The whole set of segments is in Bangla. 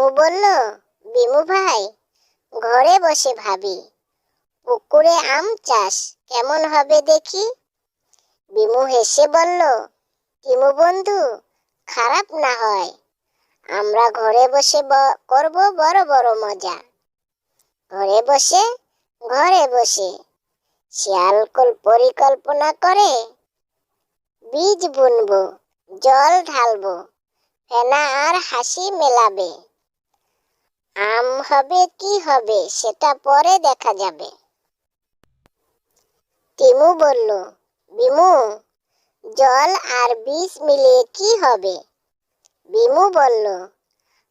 টিমু বলল, বিমু ভাই, ঘরে বসে ভাবি, পুকুরে আম চাষ কেমন হবে দেখি? বিমু হেসে বলল টিমু বন্ধু, খারাপ না হয়, আমরা ঘরে বসে করব বড় বড় মজা। ঘরে বসে ঘরে বসে, শিয়াল কল- পরিকল্পনা করে, বীজ বুনবো, জল ঢালবো, ফেনা আর হাসি মেলাবে। আম হবে, কি হবে, সেটা পরে দেখা যাবে। টিমু বলল, বিমু, জল আর বিষ মিলিয়ে কি হবে? বিমু বলল,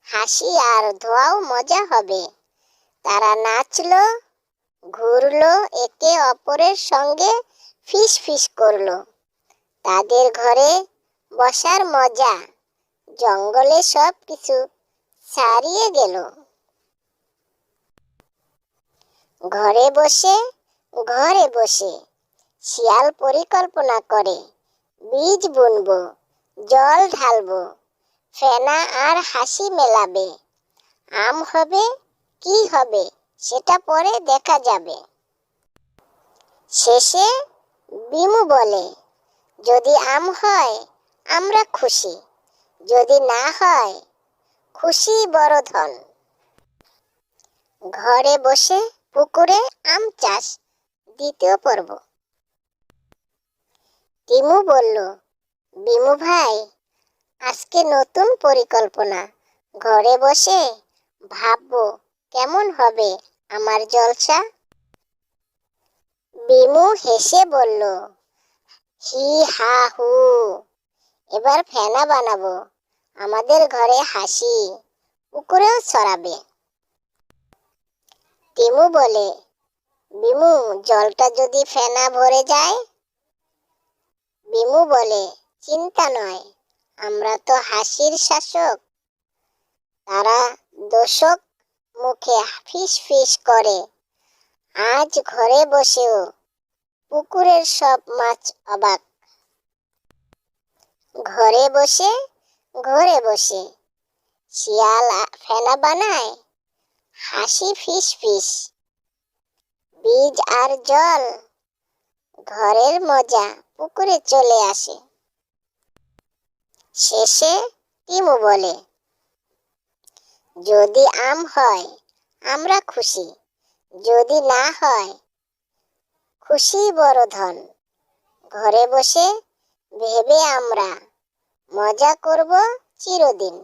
হাসি আর ধোয়াও মজা হবে। তারা নাচলো, ঘুরলো, একে অপরের সঙ্গে ফিস ফিস করল। তাদের ঘরে বসার মজা, জঙ্গলে সব কিছু ছাড়িয়ে গেল। ঘরে বসে ঘরে বসে শিয়াল পরিকল্পনা করে। বীজ বুনবো, জল ঢালবো, ফেনা আর হাসি মেলাবে। আম হবে, কি হবে সেটা পরে দেখা যাবে। শেষে বিমু বলে, যদি আম হয়, আমরা খুশি। যদি না হয়, খুশি বড় ধন। ঘরে বসে পুকুরে আম চাষ, দ্বিতীয় পর্ব। টিমু বলল, বিমু ভাই, আজকে নতুন পরিকল্পনা। ঘরে বসে ভাববো কেমন হবে আমার জলসা? বিমু হেসে বলল, হি হা হু, এবার ফেনা বানাবো। আমাদের ঘরে হাসি, পুকুরেও ছড়াবে। টিমু বলে। বিমু, জলটা যদি ফেনা ভরে যায়? বিমু বলে, চিন্তা নয়, আমরা তো হাসির শাসক। তারা দোষক মুখে ফিস ফিস করে। আজ ঘরে বসেও পুকুরের সব মাছ অবাক। ঘরে বসে ঘরে বসে। শিয়াল ফেনা বানায়? হাসি ফিস ফিস। বীজ আর জল, ঘরের মজা, পুকুরে চলে আসে। শেষে টিমু বলে, যদি আম হয়, আমরা খুশি। যদি না হয়, খুশি বড় ধন। ঘরে বসে ভেবে আমরা মজা করব চিরদিন।